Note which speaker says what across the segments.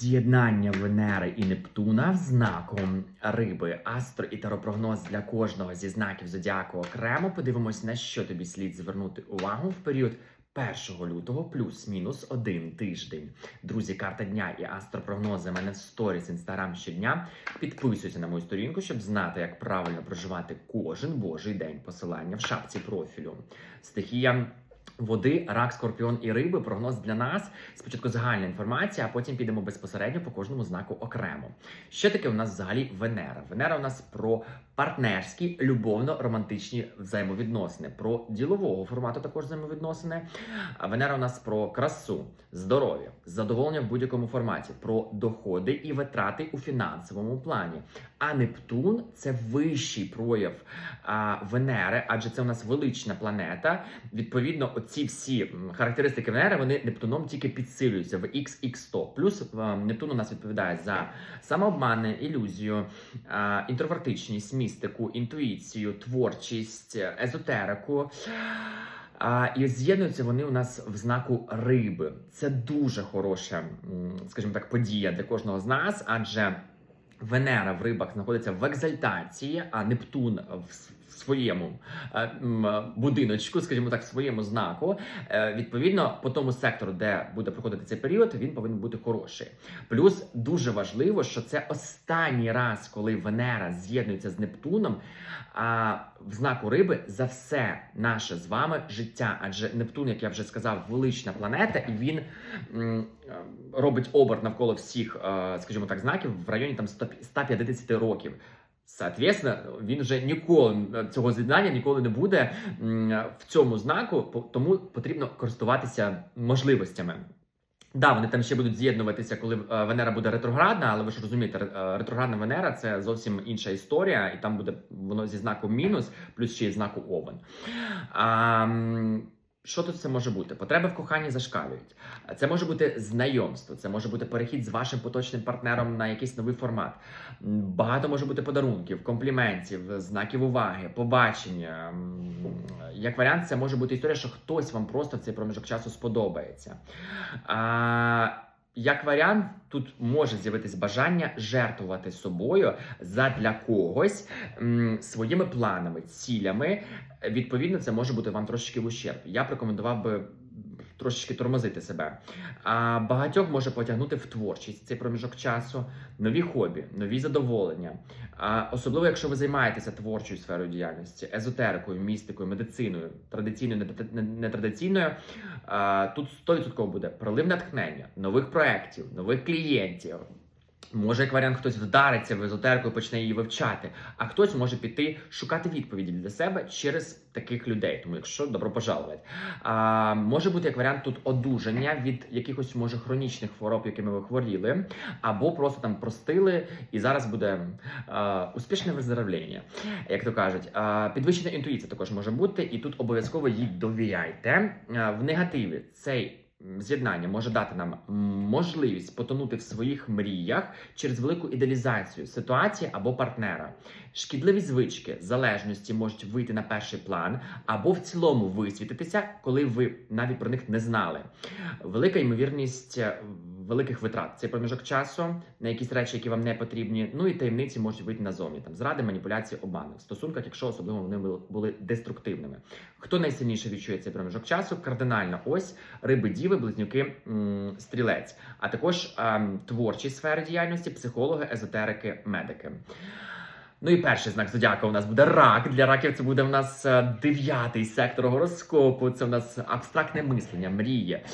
Speaker 1: З'єднання Венери і Нептуна знаком риби, астро і таропрогноз для кожного зі знаків зодіаку окремо. Подивимось, на що тобі слід звернути увагу в період 1 лютого плюс-мінус один тиждень. Друзі, карта дня і астропрогнози в мене в сторіс інстаграм щодня. Підписуйся на мою сторінку, щоб знати, як правильно проживати кожен божий день. Посилання в шапці профілю. Стихія. Води, рак, скорпіон і риби. Прогноз для нас. Спочатку загальна інформація, а потім підемо безпосередньо по кожному знаку окремо. Що таке у нас взагалі Венера? Венера у нас про партнерські, любовно-романтичні взаємовідносини, про ділового формату також взаємовідносини. Венера у нас про красу, здоров'я, задоволення в будь-якому форматі, про доходи і витрати у фінансовому плані. А Нептун це вищий прояв а, Венери, адже це у нас велична планета. Відповідно, оці всі характеристики Венери вони Нептуном тільки підсилюються в XX100. Плюс е, Нептун у нас відповідає за самообмани, ілюзію, інтровертичність, містику, інтуїцію, творчість, езотерику. А, і з'єднуються вони у нас в знаку риби. Це дуже хороша, скажімо так, подія для кожного з нас, адже Венера в рибах знаходиться в екзальтації, а Нептун в своєму е, будиночку, скажімо так, своєму знаку. Е, Відповідно, по тому сектору, де буде проходити цей період, він повинен бути хороший. Плюс дуже важливо, що це останній раз, коли Венера з'єднується з Нептуном. А в знаку риби за все наше з вами життя. Адже Нептун, як я вже сказав, велична планета, і він робить оберт навколо всіх, е, скажімо так, знаків в районі там 100 150 років. Соответственно, він вже ніколи цього з'єднання ніколи не буде в цьому знаку, тому потрібно користуватися можливостями. Да, вони там ще будуть з'єднуватися, коли е, Венера буде ретроградна, але ви ж розумієте, е, ретроградна Венера це зовсім інша історія, і там буде воно зі знаком мінус, плюс ще й знаку Овен. Що тут це може бути? Потреби в коханні зашкалюють. Це може бути знайомство, це може бути перехід з вашим поточним партнером на якийсь новий формат. Багато може бути подарунків, компліментів, знаків уваги, побачення. Як варіант, це може бути історія, що хтось вам просто в цей проміжок часу сподобається. А, як варіант, тут може з'явитись бажання жертвувати собою задля когось м, своїми планами, цілями. Відповідно, це може бути вам трошечки в ущерб. Я б рекомендував би трошечки тормозити себе. А багатьох може потягнути в творчість цей проміжок часу, нові хобі, нові задоволення. А особливо, якщо ви займаєтеся творчою сферою діяльності, езотерикою, містикою, медициною, традиційною, не- нетрадиційною. А, тут 100% буде прилив натхнення, нових проєктів, нових клієнтів. Може, як варіант, хтось вдариться в езотерику і почне її вивчати, а хтось може піти шукати відповіді для себе через таких людей. Тому, якщо добро пожаловать. А, може бути як варіант тут одужання від якихось може хронічних хвороб, якими ви хворіли, або просто там простили, і зараз буде а, успішне виздоровлення, як то кажуть. А, підвищена інтуїція також може бути, і тут обов'язково їй довіряйте. А, в негативі цей. З'єднання може дати нам можливість потонути в своїх мріях через велику ідеалізацію ситуації або партнера. Шкідливі звички, залежності можуть вийти на перший план або в цілому висвітитися, коли ви навіть про них не знали. Велика ймовірність е, великих витрат. Цей проміжок часу на якісь речі, які вам не потрібні. Ну і таємниці можуть вийти назовні. Там зради, маніпуляції, обмани в стосунках, якщо особливо вони були- деструктивними. Хто найсильніше відчує цей проміжок часу? Кардинальна ось риби, діви, близнюки, стрілець, а також ем, творчі сфери діяльності, психологи, езотерики, медики. Ну і перший знак зодіака у нас буде рак. Для раків це буде в нас е, дев'ятий сектор гороскопу. Це в нас абстрактне мислення, мрії,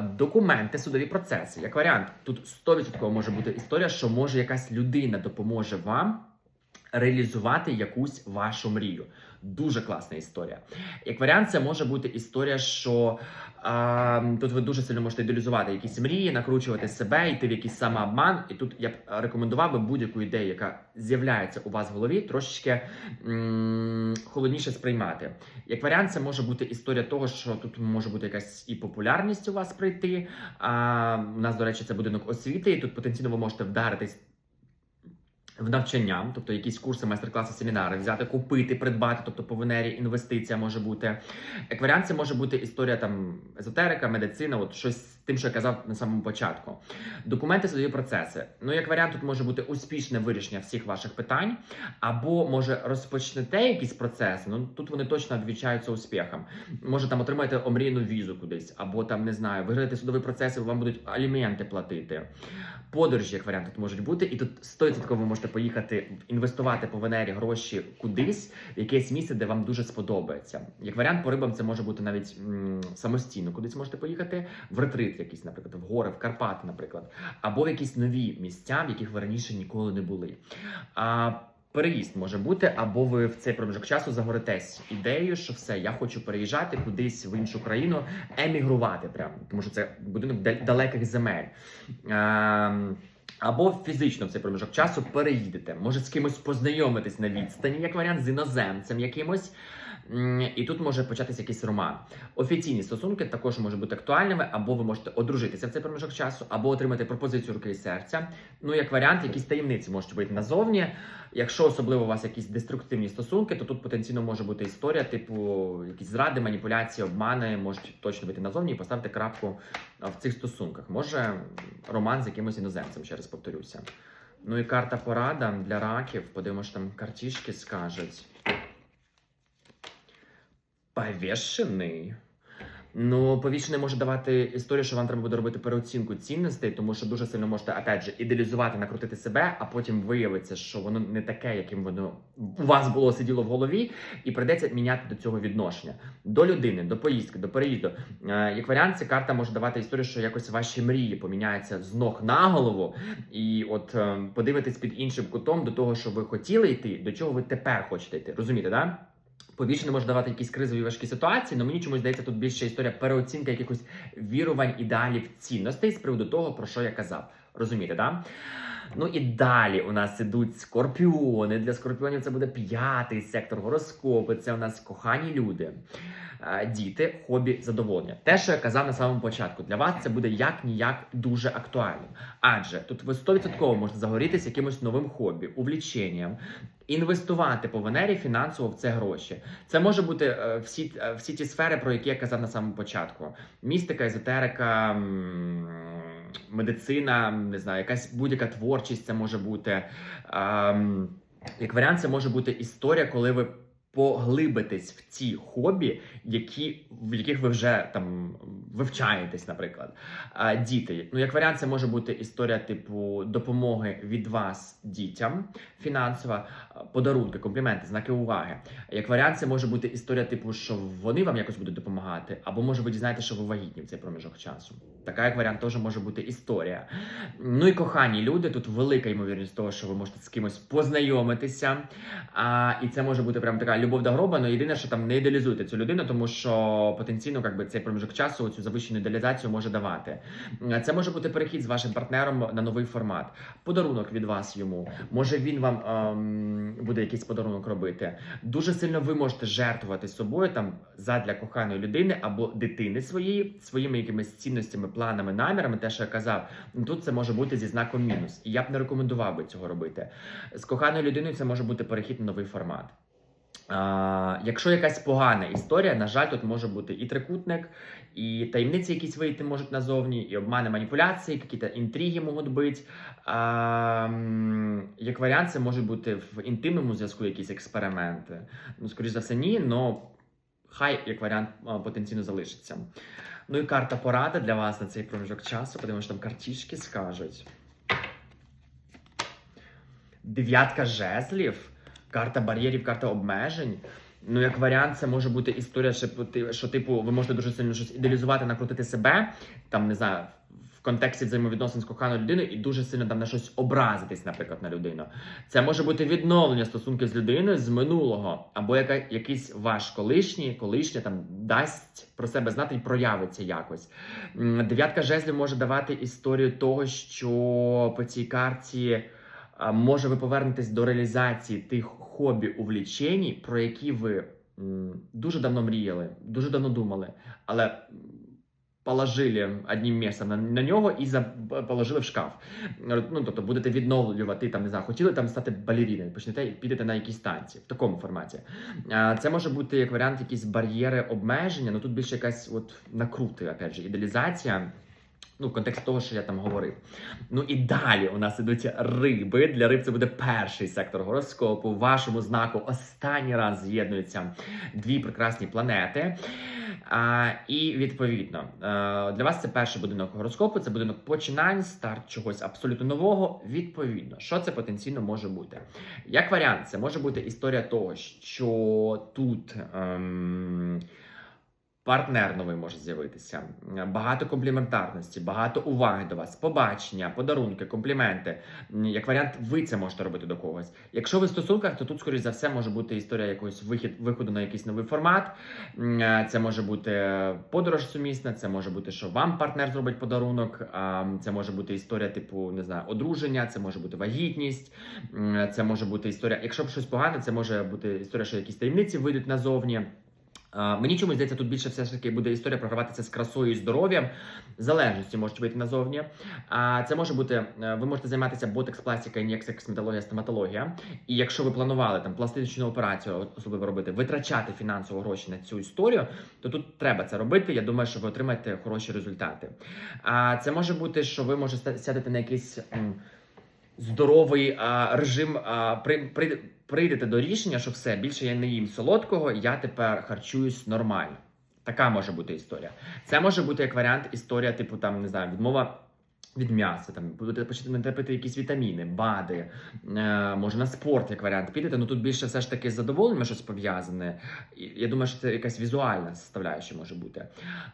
Speaker 1: документи, судові процеси. Як варіант, тут 100% може бути історія, що може якась людина допоможе вам реалізувати якусь вашу мрію. Дуже класна історія. Як варіант, це може бути історія, що а, тут ви дуже сильно можете ідеалізувати якісь мрії, накручувати себе, йти в якийсь самообман. І тут я б рекомендував би будь-яку ідею, яка з'являється у вас в голові, трошечки холодніше сприймати. Як варіант, це може бути історія того, що тут може бути якась і популярність у вас прийти. А, у нас, до речі, це будинок освіти, і тут потенційно ви можете вдаритись в навчання, тобто якісь курси, майстер-класи, семінари, взяти, купити, придбати, тобто по Венері інвестиція може бути. Як варіант, це може бути історія там езотерика, медицина, от щось з тим, що я казав на самому початку. Документи судові процеси. Ну, як варіант, тут може бути успішне вирішення всіх ваших питань, або може розпочнете якісь процеси. Ну тут вони точно відвічаються успіхом. Може там отримаєте омрійну візу кудись, або там не знаю, виграєте судовий процес, вам будуть аліменти платити. Подорожі, як варіант, тут можуть бути, і тут 100% ви можете поїхати інвестувати по Венері гроші кудись, в якесь місце, де вам дуже сподобається. Як варіант, по рибам це може бути навіть м, самостійно, кудись можете поїхати в ретрит, якийсь, наприклад, в гори, в Карпати, наприклад, або в якісь нові місця, в яких ви раніше ніколи не були. А Переїзд може бути, або ви в цей проміжок часу загоритесь ідеєю, що все, я хочу переїжджати кудись в іншу країну, емігрувати прямо, тому що це будинок дал- далеких земель. Ем, Або фізично в цей проміжок часу переїдете, може з кимось познайомитись на відстані, як варіант з іноземцем якимось. І тут може початися якийсь роман. Офіційні стосунки також можуть бути актуальними, або ви можете одружитися в цей проміжок часу, або отримати пропозицію руки і серця. Ну, як варіант, якісь таємниці можуть бути назовні. Якщо особливо у вас якісь деструктивні стосунки, то тут потенційно може бути історія, типу якісь зради, маніпуляції, обмани можуть точно вийти назовні і поставити крапку в цих стосунках. Може роман з якимось іноземцем, ще раз повторюся. Ну і карта порада для раків. Подивимось, що там картішки скажуть. Повішений. Ну, повішений може давати історію, що вам треба буде робити переоцінку цінностей, тому що дуже сильно можете опять же ідеалізувати, накрутити себе, а потім виявиться, що воно не таке, яким воно у вас було сиділо в голові, і прийдеться міняти до цього відношення до людини, до поїздки, до переїзду. Е, Як варіант, ця карта може давати історію, що якось ваші мрії поміняються з ног на голову, і от е, подивитись під іншим кутом до того, що ви хотіли йти, до чого ви тепер хочете йти. Розумієте, да? Повічно може давати якісь кризові важкі ситуації, але мені чомусь здається тут більше історія переоцінка якихось вірувань, ідеалів, цінностей з приводу того, про що я казав. Розумієте, да? Ну і далі у нас ідуть скорпіони. Для скорпіонів це буде п'ятий сектор гороскопу. Це у нас кохані люди, е, діти, хобі, задоволення. Те, що я казав на самому початку, для вас це буде як ніяк дуже актуальним. Адже тут ви 100% можете загорітися якимось новим хобі, увліченням, інвестувати по Венері фінансово в це гроші. Це може бути е, всі, е, всі ті сфери, про які я казав на самому початку: містика, езотерика. Медицина, не знаю, якась будь-яка творчість це може бути. Як варіант, це може бути історія, коли ви поглибитесь в ці хобі, які, в яких ви вже там вивчаєтесь, наприклад. А, діти. Ну, як варіант, це може бути історія типу допомоги від вас дітям, фінансова, подарунки, компліменти, знаки уваги. Як варіант, це може бути історія, типу, що вони вам якось будуть допомагати, або може ви дізнаєте, що ви вагітні в цей проміжок часу. Така як варіант теж може бути історія. Ну і кохані люди, тут велика ймовірність того, що ви можете з кимось познайомитися. А, і це може бути прям така любов до гроба, але єдине, що там не ідеалізуйте цю людину, тому що потенційно як би, цей проміжок часу цю завищену ідеалізацію може давати. Це може бути перехід з вашим партнером на новий формат, подарунок від вас йому. Може він вам ем, буде якийсь подарунок робити. Дуже сильно ви можете жертвувати собою там задля коханої людини або дитини своєї, своїми якимись цінностями, планами, намірами, те, що я казав. Ну, Тут це може бути зі знаком мінус. І я б не рекомендував би цього робити. З коханою людиною це може бути перехід на новий формат. Якщо якась погана історія, на жаль, тут може бути і трикутник, і таємниці якісь вийти можуть назовні, і обмани маніпуляції, якісь інтриги можуть бути. А, як варіант, це може бути в інтимному зв'язку якісь експерименти. Ну, скоріш за все, ні, але хай як варіант потенційно залишиться. Ну і карта порада для вас на цей проміжок часу. Подивимося, що там картішки скажуть. Дев'ятка жезлів, карта бар'єрів, карта обмежень. Ну, як варіант, це може бути історія, що, типу, ви можете дуже сильно щось ідеалізувати, накрутити себе, там, не знаю, в контексті взаємовідносин з коханою людиною і дуже сильно там на щось образитись, наприклад, на людину. Це може бути відновлення стосунків з людиною з минулого, або яка, якийсь ваш колишній, колишня там дасть про себе знати і проявиться якось. Дев'ятка жезлів може давати історію того, що по цій карті. Може, ви повернетесь до реалізації тих хобі увлічень, про які ви дуже давно мріяли, дуже давно думали, але положили одним місцем на, на нього і за, положили в шкаф. Ну, тобто будете відновлювати, там, не знаю, хотіли там стати балеріною, почнете підете на якісь танці в такому форматі. А, Це може бути як варіант, якісь бар'єри обмеження, ну тут більше якась от накрути, опять же, ідеалізація. Ну, в контексті того, що я там говорив. Ну і далі у нас ідуть риби. Для риб це буде перший сектор гороскопу. Вашому знаку останній раз з'єднуються дві прекрасні планети. А, і відповідно е, для вас це перший будинок гороскопу, це будинок починань, старт чогось абсолютно нового. Відповідно, що це потенційно може бути? Як варіант, це може бути історія того, що тут. Ем, Партнер новий може з'явитися, багато компліментарності, багато уваги до вас, побачення, подарунки, компліменти. Як варіант, ви це можете робити до когось. Якщо ви в стосунках, то тут, скоріш за все, може бути історія якогось вихід, виходу на якийсь новий формат. Це може бути подорож сумісна, це може бути, що вам партнер зробить подарунок. Це може бути історія, типу, не знаю, одруження, це може бути вагітність, це може бути історія. Якщо щось погане, це може бути історія, що якісь таємниці вийдуть назовні. Мені чомусь здається, тут більше все ж таки буде історія програватися з красою і здоров'ям. Залежності можуть вийти назовні. А це може бути, е, ви можете займатися ботекс, пластика, ін'єкція, косметологія, стоматологія. І якщо ви планували там пластичну операцію, особливо робити, витрачати фінансово гроші на цю історію, то тут треба це робити. Я думаю, що ви отримаєте хороші результати. А це може бути, що ви можете сядете на якийсь. Здоровий а, режим а, при, при, прийдете до рішення, що все більше я не їм солодкого, я тепер харчуюсь нормально. Така може бути історія. Це може бути як варіант історія, типу там не знаю, відмова від м'яса, там будете почати пити якісь вітаміни, БАДи, е, може на спорт як варіант підете. Ну тут більше все ж таки з задоволенням щось пов'язане. Я думаю, що це якась візуальна составляюча може бути.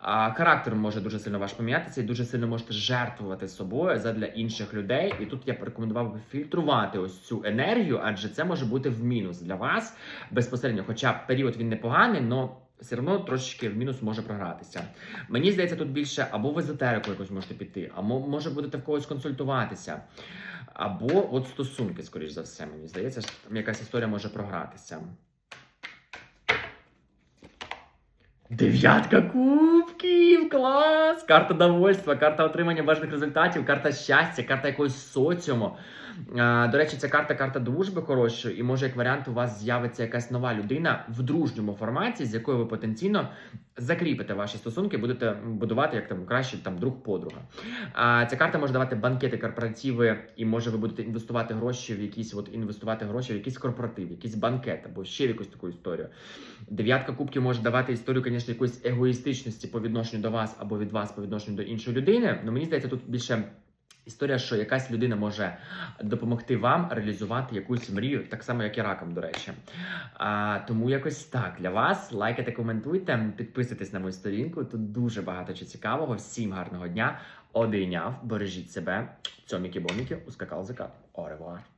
Speaker 1: А характер може дуже сильно ваш помінятися і дуже сильно можете жертвувати собою задля інших людей. І тут я б рекомендував би фільтрувати ось цю енергію, адже це може бути в мінус для вас безпосередньо. Хоча період він непоганий, але все одно трошечки в мінус може програтися. Мені здається, тут більше або в езотерику якось можете піти, або може будете в когось консультуватися. Або от стосунки, скоріш за все, мені здається, що там якась історія може програтися. Дев'ятка кубків! Клас! Карта довольства, карта отримання бажаних результатів, карта щастя, карта якогось соціуму. А, До речі, ця карта карта дружби хорошої, і може як варіант у вас з'явиться якась нова людина в дружньому форматі, з якою ви потенційно закріпите ваші стосунки, будете будувати як там краще там друг подруга. А ця карта може давати банкети, корпоративи, і може ви будете інвестувати гроші в якісь от інвестувати гроші в якийсь корпоратив, якийсь банкет або ще в якусь таку історію. Дев'ятка кубків може давати історію, звісно, якоїсь егоїстичності по відношенню до вас або від вас по відношенню до іншої людини. Ну мені здається, тут більше. Історія, що якась людина може допомогти вам реалізувати якусь мрію, так само, як і раком, до речі. А, тому якось так для вас. Лайкайте, коментуйте, підписуйтесь на мою сторінку. Тут дуже багато чого цікавого. Всім гарного дня. Одийняв, бережіть себе. Цьоміки-боміки, ускакав закат. Оревуар.